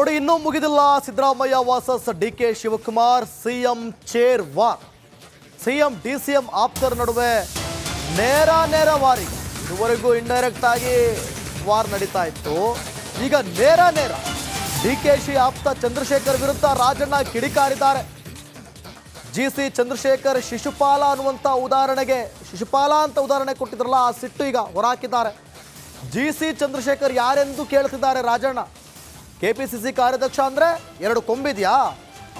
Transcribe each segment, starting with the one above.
ನೋಡಿ ಇನ್ನೂ ಮುಗಿದಿಲ್ಲ. Siddaramaiah versus D K Shivakumar, CM chair war CM D C M ಆಪ್ತರ ನಡುವೆ ನೇರ ನೇರ ವಾರಿ. ಇದುವರೆಗೂ ಇಂಡೈರೆಕ್ಟ್ ಆಗಿ ವಾರ್ ನಡೀತಾ ಇತ್ತು. ಈಗ ನೇರ ನೇರ. ಡಿ ಕೆ ಶಿ ಆಪ್ತ ಚಂದ್ರಶೇಖರ್ ವಿರುದ್ಧ ರಾಜಣ್ಣ ಕಿಡಿಕಾರಿದ್ದಾರೆ. ಜಿ ಸಿ ಚಂದ್ರಶೇಖರ್ ಶಿಶುಪಾಲ ಅನ್ನುವಂಥ ಉದಾಹರಣೆಗೆ, ಶಿಶುಪಾಲ ಅಂತ ಉದಾಹರಣೆ ಕೊಟ್ಟಿದ್ರಲ್ಲ, ಆ ಸಿಟ್ಟು ಈಗ ಹೊರಹಾಕಿದ್ದಾರೆ ಜಿ ಸಿ ಚಂದ್ರಶೇಖರ್ ಯಾರೆಂದು ಕೇಳ್ತಿದ್ದಾರೆ Rajanna? K P C C ಕಾರ್ಯಾಧ್ಯಕ್ಷ ಅಂದರೆ ಎರಡು ಕೊಂಬಿದೆಯಾ?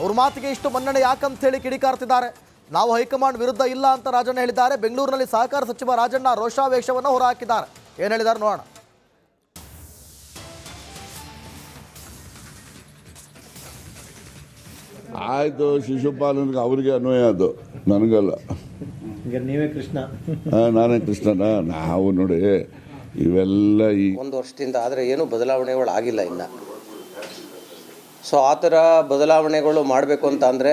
ಅವ್ರ ಮಾತಿಗೆ ಇಷ್ಟು ಮನ್ನಣೆ ಯಾಕಂತ ಹೇಳಿ ಕಿಡಿಕಾರ್ತಿದ್ದಾರೆ. ನಾವು ಹೈಕಮಾಂಡ್ ವಿರುದ್ಧ ಇಲ್ಲ ಅಂತ ರಾಜಣ್ಣ ಹೇಳಿದ್ದಾರೆ. ಬೆಂಗಳೂರಿನಲ್ಲಿ ಸಹಕಾರ ಸಚಿವ ರಾಜಣ್ಣ ರೋಷಾವೇಶವನ್ನು ಹೊರಹಾಕಿದ್ದಾರೆ. ಏನು ಹೇಳಿದ್ದಾರೆ ನೋಡೋಣ. ಆಯಿತು ಶಿಶುಪಾಲನ್ಗೆ ಅವ್ರಿಗೆ ಅನ್ವಯ ಅದು. ನನಗಲ್ಲ. ಈಗ ನೀವೇ ಕೃಷ್ಣ. ನಾನೇ ಕೃಷ್ಣನ ನಾವು ನೋಡಿ ಇವೆಲ್ಲ ಈ ಒಂದು ವರ್ಷದಿಂದ ಆದರೆ ಏನು ಬದಲಾವಣೆಗಳು ಆಗಿಲ್ಲ ಇನ್ನು. ಸೊ ಆ ಥರ ಬದಲಾವಣೆಗಳು ಮಾಡಬೇಕು ಅಂತ ಅಂದರೆ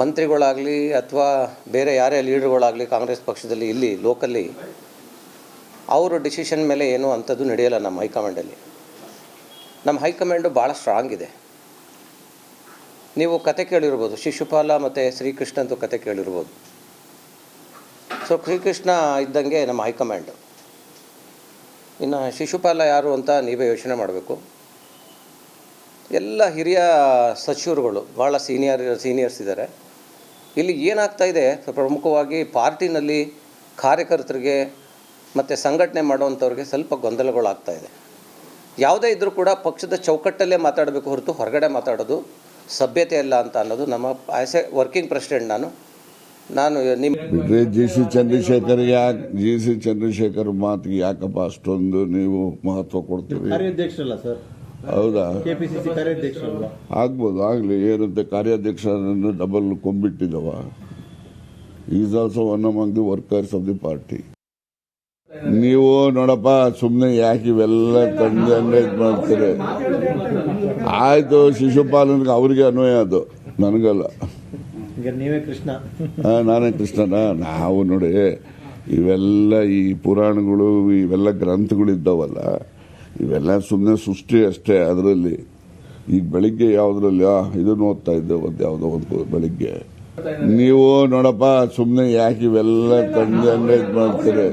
ಮಂತ್ರಿಗಳಾಗಲಿ ಅಥವಾ ಬೇರೆ ಯಾರೇ ಲೀಡರ್ಗಳಾಗಲಿ ಕಾಂಗ್ರೆಸ್ ಪಕ್ಷದಲ್ಲಿ ಇಲ್ಲಿ, ಲೋಕಲ್ಲಿ, ಅವರ ಡಿಸಿಷನ್ ಮೇಲೆ ಏನು ಅಂಥದ್ದು ನಡೆಯಲ್ಲ ನಮ್ಮ ಹೈಕಮಾಂಡಲ್ಲಿ ನಮ್ಮ ಹೈಕಮಾಂಡು ಭಾಳ ಸ್ಟ್ರಾಂಗ್ ಇದೆ. ನೀವು ಕತೆ ಕೇಳಿರ್ಬೋದು, ಶಿಶುಪಾಲ ಮತ್ತು ಶ್ರೀಕೃಷ್ಣ ಅಂತೂ ಕತೆ ಕೇಳಿರ್ಬೋದು. ಸೊ ಶ್ರೀಕೃಷ್ಣ ಇದ್ದಂಗೆ ನಮ್ಮ ಹೈಕಮಾಂಡು. ಇನ್ನು ಶಿಶುಪಾಲ ಯಾರು ಅಂತ ನೀವೇ ಯೋಚನೆ ಮಾಡಬೇಕು. ಎಲ್ಲ ಹಿರಿಯ ಸಚಿವರುಗಳು ಭಾಳ ಸೀನಿಯರ್ ಸೀನಿಯರ್ಸ್ ಇದ್ದಾರೆ. ಇಲ್ಲಿ ಏನಾಗ್ತಾ ಇದೆ? ಪ್ರಮುಖವಾಗಿ ಪಾರ್ಟಿನಲ್ಲಿ ಕಾರ್ಯಕರ್ತರಿಗೆ ಮತ್ತು ಸಂಘಟನೆ ಮಾಡುವಂಥವ್ರಿಗೆ ಸ್ವಲ್ಪ ಗೊಂದಲಗಳಾಗ್ತಾ ಇದೆ. ಯಾವುದೇ ಇದ್ದರೂ ಕೂಡ ಪಕ್ಷದ ಚೌಕಟ್ಟಲ್ಲೇ ಮಾತಾಡಬೇಕು ಹೊರತು ಹೊರಗಡೆ ಮಾತಾಡೋದು ಸಭ್ಯತೆ ಅಲ್ಲ ಅಂತ ಅನ್ನೋದು ನಮ್ಮ ಆ್ಯಸ್ ಎ ವರ್ಕಿಂಗ್ ಪ್ರೆಸಿಡೆಂಟ್ ನಾನು ನಾನು ನಿಮ್ಮ ಜಿ ಸಿ ಚಂದ್ರಶೇಖರ್ ಯಾಕೆ ಜಿ ಸಿ ಚಂದ್ರಶೇಖರ್ ಮಾತಿಗೆ ಯಾಕಪ್ಪ ಅಷ್ಟೊಂದು ನೀವು ಮಹತ್ವ ಕೊಡ್ತೀವಿ ಸರ್. ಹೌದಾ? ಕೆಪಿಸಿಸಿ ಕಾರ್ಯಾಧ್ಯಕ್ಷರಲ್ಲ ಆಗ್ಬೋದು ಆಗಲಿ. ಏನಂತೆ ಕಾರ್ಯಾಧ್ಯಕ್ಷರನ್ನು double ಕೊಂಬಿಟ್ಟಿದವ. Is also one among the workers of the party ನೀವು ನೋಡಪ್ಪ ಸುಮ್ಮನೆ ಯಾಕೆ ಇವೆಲ್ಲ ತಂದೆ ಇದು ಮಾಡ್ತೀರಿ? ಆಯ್ತು ಶಿಶುಪಾಲನ್ಗೆ ಅವ್ರಿಗೆ ಅನ್ವಯ ಅದು. ನನಗಲ್ಲ. ನೀವೇ ಕೃಷ್ಣ. ಆ, ನಾನೇ ಕೃಷ್ಣನ. ನಾವು ನೋಡಿ ಇವೆಲ್ಲ ಈ ಪುರಾಣಗಳು ಇವೆಲ್ಲ ಗ್ರಂಥಗಳಿದ್ದಾವಲ್ಲ ಇವೆಲ್ಲ ಸುಮ್ಮನೆ ಸೃಷ್ಟಿ ಅಷ್ಟೇ ಅದರಲ್ಲಿ. ಈಗ ಬೆಳಿಗ್ಗೆ ಯಾವುದ್ರಲ್ಲಿ ಇದನ್ನು ಓದ್ತಾ ಇದ್ದೆ ಒಂದು ಯಾವುದೋ ಒಂದು ಬೆಳಿಗ್ಗೆ. ನೀವು ನೋಡಪ್ಪ ಸುಮ್ಮನೆ ಯಾಕೆ ಇವೆಲ್ಲ ತಂದೆ ಇದು ಮಾಡ್ತೀರಿ?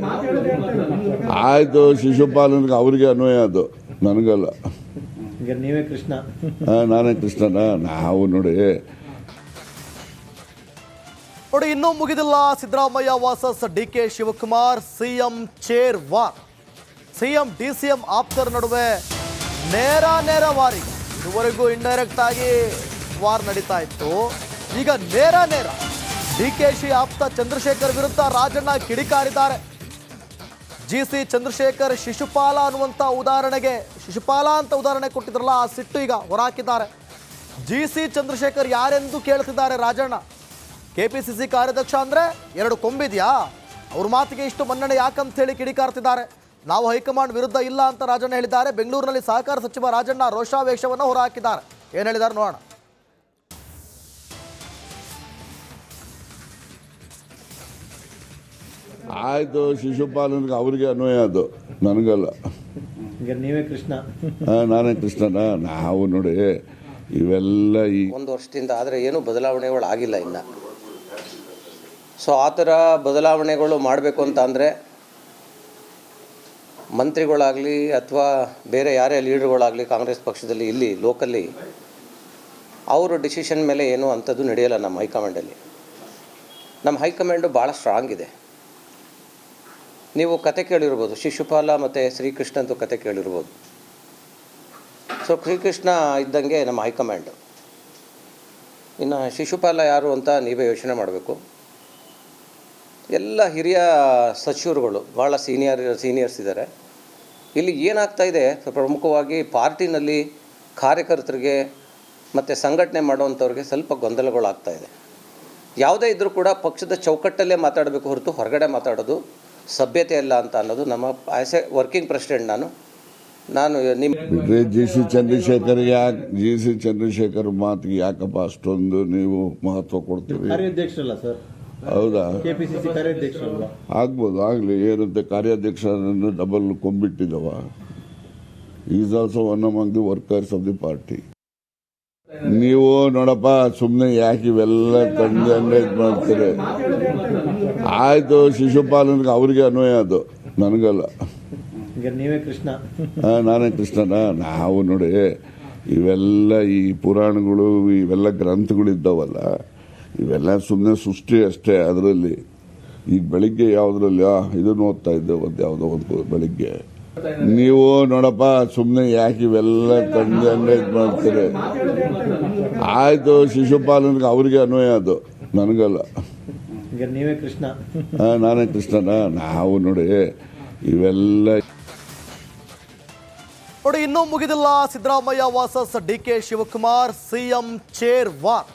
ಆಯ್ತು ಶಿಶುಪಾಲನ್ಗೆ ಅವ್ರಿಗೆ ಅನ್ವಯ ಅದು. ನನಗಲ್ಲ. ಈಗ ನೀವೇ ಕೃಷ್ಣ. ನಾನೇ ಕೃಷ್ಣನ. ನಾವು ನೋಡಿ. ನೋಡಿ ಇನ್ನೂ ಮುಗಿದಿಲ್ಲ Siddaramaiah versus D K Shivakumar CM chair war CM D C ಆಪ್ತರ ನಡುವೆ ನೇರ ನೇರ ವಾರಿ. ಇದುವರೆಗೂ ಇಂಡೈರೆಕ್ಟ್ ಆಗಿ ವಾರ್ ನಡೀತಾ ಇತ್ತು. ಈಗ ನೇರ ನೇರ. ಡಿ ಕೆ ಶಿ ಆಪ್ತ ಚಂದ್ರಶೇಖರ್ ವಿರುದ್ಧ ರಾಜಣ್ಣ ಕಿಡಿಕಾರಿದ್ದಾರೆ. ಜಿ ಸಿ ಚಂದ್ರಶೇಖರ್ ಶಿಶುಪಾಲ ಅನ್ನುವಂಥ ಉದಾಹರಣೆಗೆ, ಶಿಶುಪಾಲ ಅಂತ ಉದಾಹರಣೆ ಕೊಟ್ಟಿದ್ರಲ್ಲ, ಆ ಸಿಟ್ಟು ಈಗ ಹೊರಹಾಕಿದ್ದಾರೆ. ಜಿ ಸಿ ಚಂದ್ರಶೇಖರ್ ಯಾರೆಂದು ಕೇಳ್ತಿದ್ದಾರೆ Rajanna? K P C C ಕಾರ್ಯಾಧ್ಯಕ್ಷ ಅಂದರೆ ಎರಡು ಕೊಂಬಿದೆಯಾ? ಅವ್ರ ಮಾತಿಗೆ ಇಷ್ಟು ಮನ್ನಣೆ ಯಾಕಂತ ಹೇಳಿ ಕಿಡಿಕಾರ್ತಿದ್ದಾರೆ? ನಾವು ಹೈಕಮಾಂಡ್ ವಿರುದ್ಧ ಇಲ್ಲ ಅಂತ ರಾಜಣ್ಣ ಹೇಳಿದ್ದಾರೆ. ಬೆಂಗಳೂರಿನಲ್ಲಿ ಸಹಕಾರ ಸಚಿವ ರಾಜಣ್ಣ ರೋಷಾವೇಶವನ್ನು ಹೊರಹಾಕಿದ್ದಾರೆ. ಏನು ಹೇಳಿದ್ದಾರೆ ನೋಡೋಣ. ಆಯ್ತು ಶಿಶುಪಾಲನ್ಗೆ ಅವ್ರಿಗೆ ಅನ್ವಯ ಅದು. ನನಗಲ್ಲ. ಈಗ ನೀವೇ ಕೃಷ್ಣ. ಆ, ನಾನೇ ಕೃಷ್ಣನ ನಾವು ನೋಡಿ ಇವೆಲ್ಲ ಈ ಒಂದು ವರ್ಷದಿಂದ ಆದರೆ ಏನು ಬದಲಾವಣೆಗಳು ಆಗಿಲ್ಲ ಇನ್ನು. ಸೊ ಆ ಥರ ಬದಲಾವಣೆಗಳು ಮಾಡಬೇಕು ಅಂತ ಅಂದರೆ ಮಂತ್ರಿಗಳಾಗಲಿ ಅಥವಾ ಬೇರೆ ಯಾರೇ ಲೀಡರ್ಗಳಾಗಲಿ ಕಾಂಗ್ರೆಸ್ ಪಕ್ಷದಲ್ಲಿ ಇಲ್ಲಿ ಲೋಕಲ್ಲಿ ಅವರು ಡಿಸಿಷನ್ ಮೇಲೆ ಏನು ಅಂಥದ್ದು ನಡೆಯಲ್ಲ ನಮ್ಮ ಹೈಕಮಾಂಡಲ್ಲಿ. ನಮ್ಮ ಹೈಕಮಾಂಡು ಭಾಳ ಸ್ಟ್ರಾಂಗ್ ಇದೆ. ನೀವು ಕತೆ ಕೇಳಿರ್ಬೋದು, ಶಿಶುಪಾಲ ಮತ್ತು ಶ್ರೀಕೃಷ್ಣ ಅಂತೂ ಕತೆ ಕೇಳಿರ್ಬೋದು. ಸೊ ಶ್ರೀಕೃಷ್ಣ ಇದ್ದಂಗೆ ನಮ್ಮ ಹೈಕಮಾಂಡ್. ಇನ್ನು ಶಿಶುಪಾಲ ಯಾರು ಅಂತ ನೀವೇ ಯೋಚನೆ ಮಾಡಬೇಕು. ಎಲ್ಲ ಹಿರಿಯ ಸಚಿವರುಗಳು, ಭಾಳ ಸೀನಿಯರ್ ಸೀನಿಯರ್ಸ್ ಇದ್ದಾರೆ. ಇಲ್ಲಿ ಏನಾಗ್ತಾ ಇದೆ? ಪ್ರಮುಖವಾಗಿ ಪಾರ್ಟಿನಲ್ಲಿ ಕಾರ್ಯಕರ್ತರಿಗೆ ಮತ್ತು ಸಂಘಟನೆ ಮಾಡುವಂಥವ್ರಿಗೆ ಸ್ವಲ್ಪ ಗೊಂದಲಗಳಾಗ್ತಾ ಇದೆ. ಯಾವುದೇ ಇದ್ದರೂ ಕೂಡ ಪಕ್ಷದ ಚೌಕಟ್ಟಲ್ಲೇ ಮಾತಾಡಬೇಕು ಹೊರತು ಹೊರಗಡೆ ಮಾತಾಡೋದು ಸಭ್ಯತೆ ಅಲ್ಲ ಅಂತ ಅನ್ನೋದು ನಮ್ಮ ಆ್ಯಸ್ ಎ ವರ್ಕಿಂಗ್ ಪ್ರೆಸಿಡೆಂಟ್ ನಾನು ನಾನು ನಿಮ್ಮ ಜಿ ಸಿ ಚಂದ್ರಶೇಖರ್ ಯಾಕೆ ಜಿ ಸಿ ಚಂದ್ರಶೇಖರ್ ಮಾತಿಗೆ ಯಾಕಪ್ಪ ಅಷ್ಟೊಂದು ನೀವು ಮಹತ್ವ ಕೊಡ್ತೀರಿ? ಸರ್. ಹೌದಾ? ಕೆಪಿಸಿಸಿ ಕಾರ್ಯಾಧ್ಯಕ್ಷರಲ್ಲ. ಆಗ್ಬೋದು ಆಗಲಿ ಏನಂತೆ ಕಾರ್ಯಾಧ್ಯಕ್ಷರನ್ನು double ಕೊಂಬಿಟ್ಟಿದವ. Is also one among the workers of the party ನೀವು ನೋಡಪ್ಪ ಸುಮ್ಮನೆ ಯಾಕೆ ಇವೆಲ್ಲ ತಂದೆ ಮಾಡ್ತೀರಿ? ಆಯ್ತು ಶಿಶುಪಾಲನ್ಗೆ ಅವ್ರಿಗೆ ಅನ್ವಯ ಅದು ನನಗಲ್ಲ. ನೀವೇ ಕೃಷ್ಣ. ನಾನೇ ಕೃಷ್ಣನ. ನಾವು ನೋಡಿ ಇವೆಲ್ಲ ಈ ಪುರಾಣಗಳು ಇವೆಲ್ಲ ಗ್ರಂಥಗಳಿದ್ದಾವಲ್ಲ ಇವೆಲ್ಲ ಸುಮ್ಮನೆ ಸೃಷ್ಟಿ ಅಷ್ಟೇ ಅದರಲ್ಲಿ. ಈಗ ಬೆಳಿಗ್ಗೆ ಯಾವುದ್ರಲ್ಲಿ ಇದನ್ನು ಓದ್ತಾ ಇದ್ದೆ ಒಂದು ಯಾವುದೋ ಒಂದು ಬೆಳಿಗ್ಗೆ. ನೀವು ನೋಡಪ್ಪ ಸುಮ್ಮನೆ ಯಾಕೆ ಇವೆಲ್ಲ ತಂದೆ ಅನ್ವಯ ಮಾಡ್ತೀರಿ? ಆಯ್ತು ಶಿಶುಪಾಲನ್ಗೆ ಅವ್ರಿಗೆ ಅನ್ವಯ ಅದು ನನಗಲ್ಲ. ನೀವೇ ಕೃಷ್ಣ. ನಾನೇ ಕೃಷ್ಣನ ನಾವು ನೋಡಿ ಇವೆಲ್ಲ ನೋಡಿ ಇನ್ನೂ ಮುಗಿದಿಲ್ಲ Siddaramaiah versus D K Shivakumar CM chair war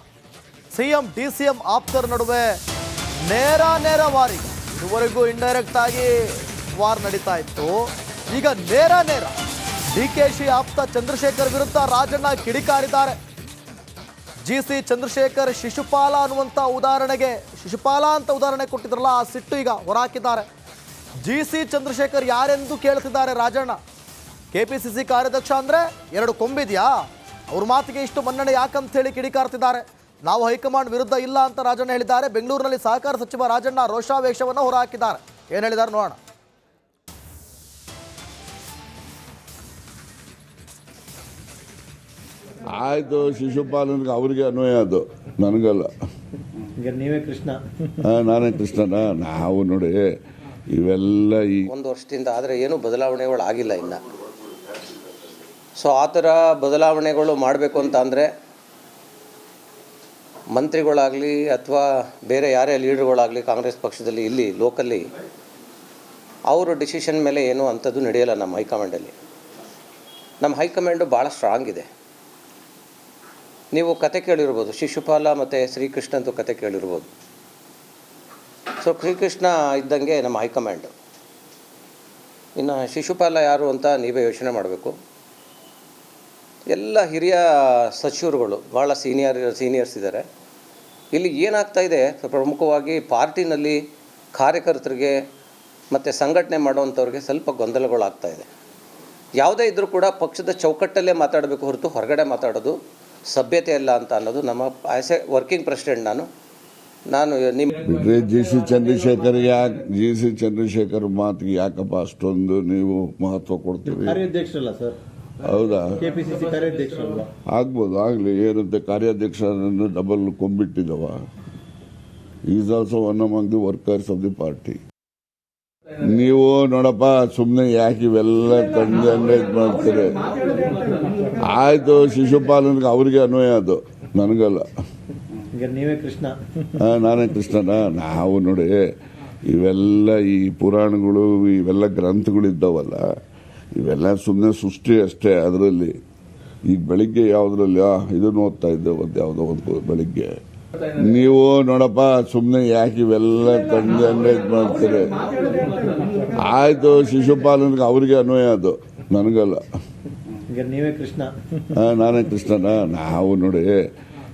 CM D C ಆಪ್ತರ ನಡುವೆ ನೇರ ನೇರ ವಾರಿ. ಇದುವರೆಗೂ ಇಂಡೈರೆಕ್ಟ್ ಆಗಿ ವಾರ್ ನಡೀತಾ ಇತ್ತು. ಈಗ ನೇರ ನೇರ ಡಿ ಕೆ ಶಿ ಆಪ್ತ ಚಂದ್ರಶೇಖರ್ ವಿರುದ್ಧ ರಾಜಣ್ಣ ಕಿಡಿಕಾರಿದ್ದಾರೆ. ಜಿ ಸಿ ಚಂದ್ರಶೇಖರ್ ಶಿಶುಪಾಲ ಅನ್ನುವಂಥ ಉದಾಹರಣೆಗೆ, ಶಿಶುಪಾಲ ಅಂತ ಉದಾಹರಣೆ ಕೊಟ್ಟಿದ್ರಲ್ಲ, ಆ ಸಿಟ್ಟು ಈಗ ಹೊರಹಾಕಿದ್ದಾರೆ ಜಿ ಸಿ ಚಂದ್ರಶೇಖರ್ ಯಾರೆಂದು ಕೇಳ್ತಿದ್ದಾರೆ Rajanna? K P C C ಕಾರ್ಯಾಧ್ಯಕ್ಷ ಅಂದರೆ ಎರಡು ಕೊಂಬಿದೆಯಾ? ಅವ್ರ ಮಾತಿಗೆ ಇಷ್ಟು ಮನ್ನಣೆ ಯಾಕಂತ ಹೇಳಿ ಕಿಡಿಕಾರ್ತಿದ್ದಾರೆ? ನಾವು ಹೈಕಮಾಂಡ್ ವಿರುದ್ಧ ಇಲ್ಲ ಅಂತ ರಾಜಣ್ಣ ಹೇಳಿದ್ದಾರೆ. ಬೆಂಗಳೂರಿನಲ್ಲಿ ಸಹಕಾರ ಸಚಿವ ರಾಜಣ್ಣ ರೋಷಾವೇಶವನ್ನು ಹೊರಹಾಕಿದ್ದಾರೆ. ಏನು ಹೇಳಿದ್ದಾರೆ ನೋಡೋಣ. ಆಯ್ತು ಶಿಶುಪಾಲನ್ಗೆ ಅವ್ರಿಗೆ ಅನ್ವಯ ಅದು. ನನಗಲ್ಲ. ನೀವೇ ಕೃಷ್ಣ. ಆ, ನಾನೇ ಕೃಷ್ಣನ ನಾವು ನೋಡಿ ಇವೆಲ್ಲ ಈ ಒಂದು ವರ್ಷದಿಂದ ಆದ್ರೆ ಏನು ಬದಲಾವಣೆಗಳು ಆಗಿಲ್ಲ ಇನ್ನ. ಸೊ ಆ ಥರ ಬದಲಾವಣೆಗಳು ಮಾಡಬೇಕು ಅಂತ ಅಂದರೆ ಮಂತ್ರಿಗಳಾಗಲಿ ಅಥವಾ ಬೇರೆ ಯಾರೇ ಲೀಡರ್ಗಳಾಗಲಿ ಕಾಂಗ್ರೆಸ್ ಪಕ್ಷದಲ್ಲಿ ಇಲ್ಲಿ ಲೋಕಲ್ಲಿ ಅವರು ಡಿಸಿಷನ್ ಮೇಲೆ ಏನು ಅಂಥದ್ದು ನಡೆಯಲ್ಲ ನಮ್ಮ ಹೈಕಮಾಂಡಲ್ಲಿ. ನಮ್ಮ ಹೈಕಮಾಂಡು ಭಾಳ ಸ್ಟ್ರಾಂಗ್ ಇದೆ. ನೀವು ಕತೆ ಕೇಳಿರ್ಬೋದು, ಶಿಶುಪಾಲ ಮತ್ತು ಶ್ರೀಕೃಷ್ಣ ಅಂತೂ ಕತೆ ಕೇಳಿರ್ಬೋದು. ಸೊ ಶ್ರೀಕೃಷ್ಣ ಇದ್ದಂಗೆ ನಮ್ಮ ಹೈಕಮಾಂಡು. ಇನ್ನು ಶಿಶುಪಾಲ ಯಾರು ಅಂತ ನೀವೇ ಯೋಚನೆ ಮಾಡಬೇಕು. ಎಲ್ಲ ಹಿರಿಯ ಸಚಿವರುಗಳು, ಭಾಳ ಸೀನಿಯರ್ ಸೀನಿಯರ್ಸ್ ಇದ್ದಾರೆ. ಇಲ್ಲಿ ಏನಾಗ್ತಾ ಇದೆ? ಪ್ರಮುಖವಾಗಿ ಪಾರ್ಟಿನಲ್ಲಿ ಕಾರ್ಯಕರ್ತರಿಗೆ ಮತ್ತು ಸಂಘಟನೆ ಮಾಡುವಂಥವ್ರಿಗೆ ಸ್ವಲ್ಪ ಗೊಂದಲಗಳಾಗ್ತಾ ಇದೆ. ಯಾವುದೇ ಇದ್ದರೂ ಕೂಡ ಪಕ್ಷದ ಚೌಕಟ್ಟಲ್ಲೇ ಮಾತಾಡಬೇಕು ಹೊರತು ಹೊರಗಡೆ ಮಾತಾಡೋದು ಸಭ್ಯತೆ ಅಲ್ಲ ಅಂತ ಅನ್ನೋದು ನಮ್ಮ ಆ್ಯಸ್ ಎ ವರ್ಕಿಂಗ್ ಪ್ರೆಸಿಡೆಂಟ್ ನಾನು. ನಾನು ನಿಮ್ಮ ಜಿ ಸಿ ಚಂದ್ರಶೇಖರ್ ಯಾಕೆ ಜಿ ಸಿ ಚಂದ್ರಶೇಖರ್ ಮಾತಿಗೆ ಯಾಕಪ್ಪ ಅಷ್ಟೊಂದು ನೀವು ಮಹತ್ವ ಕೊಡ್ತೀರಿ? ಸರ್. ಹೌದಾ? ಕೆಪಿಸಿಸಿ ಕಾರ್ಯಾಧ್ಯಕ್ಷ ಆಗ್ಬೋದು ಆಗಲಿ ಏನಂತೆ ಕಾರ್ಯಾಧ್ಯಕ್ಷರನ್ನು double ಕೊಂಬಿಟ್ಟಿದವ. Is also one among the workers of the party ನೀವು ನೋಡಪ್ಪ ಸುಮ್ಮನೆ ಯಾಕೆ ಇವೆಲ್ಲ ತಂದೆ ಇದು ಮಾಡ್ತೀರಿ? ಆಯ್ತು ಶಿಶುಪಾಲನ್ಗೆ ಅವ್ರಿಗೆ ಅನ್ವಯ ಅದು ನನಗಲ್ಲ. ನೀವೇ ಕೃಷ್ಣ. ನಾನೇ ಕೃಷ್ಣನ. ನಾವು ನೋಡಿ ಇವೆಲ್ಲ ಈ ಪುರಾಣಗಳು ಇವೆಲ್ಲ ಗ್ರಂಥಗಳಿದ್ದಾವಲ್ಲ ಇವೆಲ್ಲ ಸುಮ್ಮನೆ ಸೃಷ್ಟಿ ಅಷ್ಟೇ ಅದರಲ್ಲಿ. ಈಗ ಬೆಳಿಗ್ಗೆ ಯಾವುದ್ರಲ್ಲಿ ಇದನ್ನು ಓದ್ತಾ ಇದ್ದೆ ಒಂದು ಯಾವುದೋ ಒಂದು ಬೆಳಿಗ್ಗೆ. ನೀವು ನೋಡಪ್ಪ ಸುಮ್ಮನೆ ಯಾಕೆ ಇವೆಲ್ಲ ತಂದೆ ಅನ್ವಯ ಮಾಡ್ತೀರಿ? ಆಯ್ತು ಶಿಶುಪಾಲನ್ಗೆ ಅವ್ರಿಗೆ ಅನ್ವಯ ಅದು ನನಗಲ್ಲ. ನೀವೇ ಕೃಷ್ಣ. ನಾನೇ ಕೃಷ್ಣನ. ನಾವು ನೋಡಿ